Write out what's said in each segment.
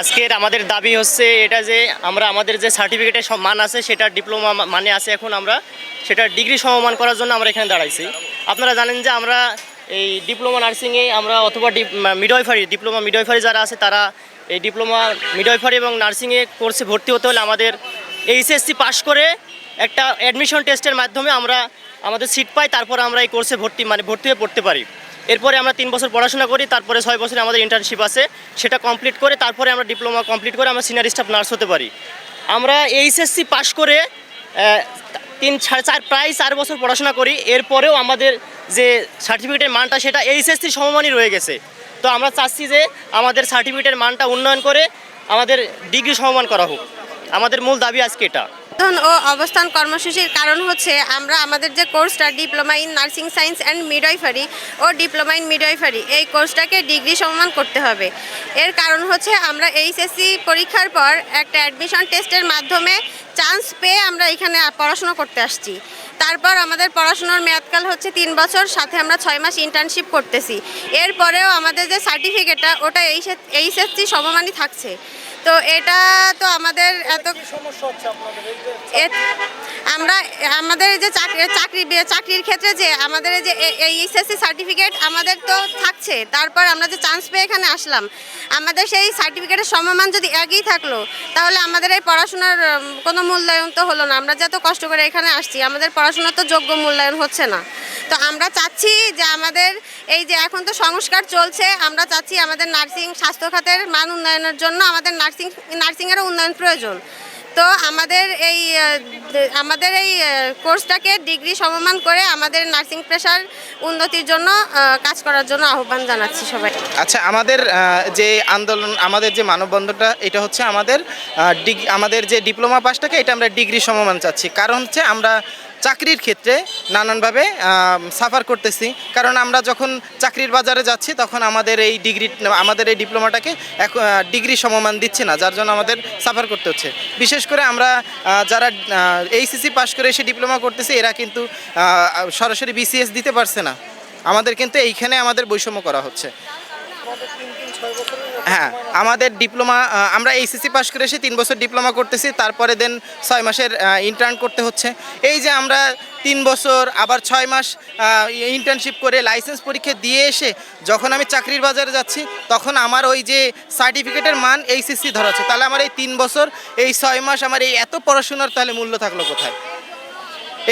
আজকের আমাদের দাবি হচ্ছে এটা যে আমরা আমাদের যে সার্টিফিকেটের মান আছে সেটা ডিপ্লোমা মানে আছে এখন আমরা সেটা ডিগ্রি সমমান করার জন্য আমরা এখানে দাঁড়াইছি। আপনারা জানেন যে আমরা এই ডিপ্লোমা নার্সিংয়ে আমরা অথবা মিডওয়াইফারি ডিপ্লোমা মিডওয়াইফারি যারা আছে, তারা এই ডিপ্লোমা মিডওয়াইফারি এবং নার্সিংয়ে কোর্সে ভর্তি হতে হলে আমাদের এইচএসসি পাশ করে একটা অ্যাডমিশন টেস্টের মাধ্যমে আমরা আমাদের সিট পাই, তারপর আমরা এই কোর্সে ভর্তি মানে ভর্তি হয়ে পড়তে পারি। এরপরে আমরা তিন বছর পড়াশোনা করি, তারপরে ছয় বছরে আমাদের ইন্টার্নশিপ আছে। সেটা কমপ্লিট করে তারপরে আমরা ডিপ্লোমা কমপ্লিট করে আমরা সিনিয়র স্টাফ নার্স হতে পারি। আমরা এইচএসসি পাশ করে তিন চার, প্রায় চার বছর পড়াশোনা করি। এরপরেও আমাদের যে সার্টিফিকেটের মানটা সেটা এইচএসসির সমমানই রয়ে গেছে। তো আমরা চাচ্ছি যে আমাদের সার্টিফিকেটের মানটা উন্নয়ন করে আমাদের ডিগ্রি সমমান করা হোক। আমাদের মূল দাবি আজকে এটা। ও অবস্থান কর্মসূচির কারণ হচ্ছে আমরা আমাদের যে কোর্সটা diploma in nursing science and midwifery O diploma in midwifery এই কোর্সটাকে ডিগ্রি সম্মান করতে হবে। এর কারণ হচ্ছে আমরা এইচএসসি পরীক্ষার পর একটা অ্যাডমিশন টেস্টের মাধ্যমে চান্স পেয়ে আমরা এখানে পড়াশোনা করতে আসছি। তারপর আমাদের পড়াশোনার মেয়াদকাল হচ্ছে তিন বছর, সাথে আমরা ছয় মাস ইন্টার্নশিপ করতেছি। এরপরেও আমাদের যে সার্টিফিকেটটা ওটা এইচএসসি সমমানই থাকছে। তো এটা তো আমাদের এত আমরা আমাদের যে চাকরি চাকরি চাকরির ক্ষেত্রে যে আমাদের এই যে এই এইচএসসি সার্টিফিকেট আমাদের তো থাকছে। তারপর আমরা যে চান্স পেয়ে এখানে আসলাম। আমাদের সেই সার্টিফিকেটের সমমান যদি একই থাকল তাহলে আমাদের এই পড়াশোনার কোনো মূল্যায়ন তো হলো না। আমরা যত কষ্ট করে এখানে আসছি আমাদের পড়াশোনার তো যোগ্য মূল্যায়ন হচ্ছে না। তো আমরা চাচ্ছি যে আমাদের এই যে এখন তো সংস্কার চলছে, আমরা চাচ্ছি আমাদের নার্সিং স্বাস্থ্য খাতের মান উন্নয়নের জন্য আমাদের নার্সিং, নার্সিংয়েরও উন্নয়ন প্রয়োজন। তো আমাদের এই আমাদের এই কোর্সটাকে ডিগ্রি সমমান করে আমাদের নার্সিং পেশার উন্নতির জন্য কাজ করার জন্য আহ্বান জানাচ্ছি সবাই। আচ্ছা আমাদের যে আন্দোলন, আমাদের যে মানববন্ধনটা, এটা হচ্ছে আমাদের আমাদের যে ডিপ্লোমা পাসটাকে, এটা আমরা ডিগ্রি সমমান চাচ্ছি। কারণ হচ্ছে আমরা চাকরির ক্ষেত্রে নানানভাবে সাফার করতেছি। কারণ আমরা যখন চাকরির বাজারে যাচ্ছি, তখন আমাদের এই ডিগ্রি আমাদের এই ডিপ্লোমাটাকে এক ডিগ্রি সমমান দিচ্ছে না, যার জন্য আমাদের সাফার করতে হচ্ছে। বিশেষ করে আমরা যারা এইসিসি পাশ করে এসে ডিপ্লোমা করতেছি, এরা কিন্তু সরাসরি বিসিএস দিতে পারছে না। আমাদের কিন্তু এইখানে আমাদের বৈষম্য করা হচ্ছে। হ্যাঁ আমাদের ডিপ্লোমা আমরা এইচএসসি পাস করে এসে তিন বছর ডিপ্লোমা করতেছি তারপরে দেন ছয় মাসের ইন্টার্ন করতে হচ্ছে। এই যে আমরা তিন বছর আবার ছয় মাস ইন্টার্নশিপ করে লাইসেন্স পরীক্ষা দিয়ে এসে যখন আমি চাকরির বাজারে যাচ্ছি তখন আমার ওই যে সার্টিফিকেটের মান এইচএসসি ধরাচ্ছে। তাহলে আমার এই তিন বছর এই ছয় মাস আমার এই এত পড়াশোনার তাহলে মূল্য থাকল কোথায়?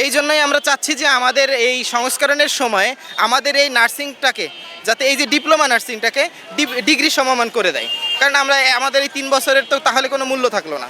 এই জন্যই আমরা চাচ্ছি যে আমাদের এই সংস্করণের সময় আমাদের এই নার্সিংটাকে যাতে এই যে ডিপ্লোমা নার্সিংটাকে ডিগ্রি সমমান করে দেয়। কারণ আমরা আমাদের এই তিন বছরের তো তাহলে কোনো মূল্য থাকল না।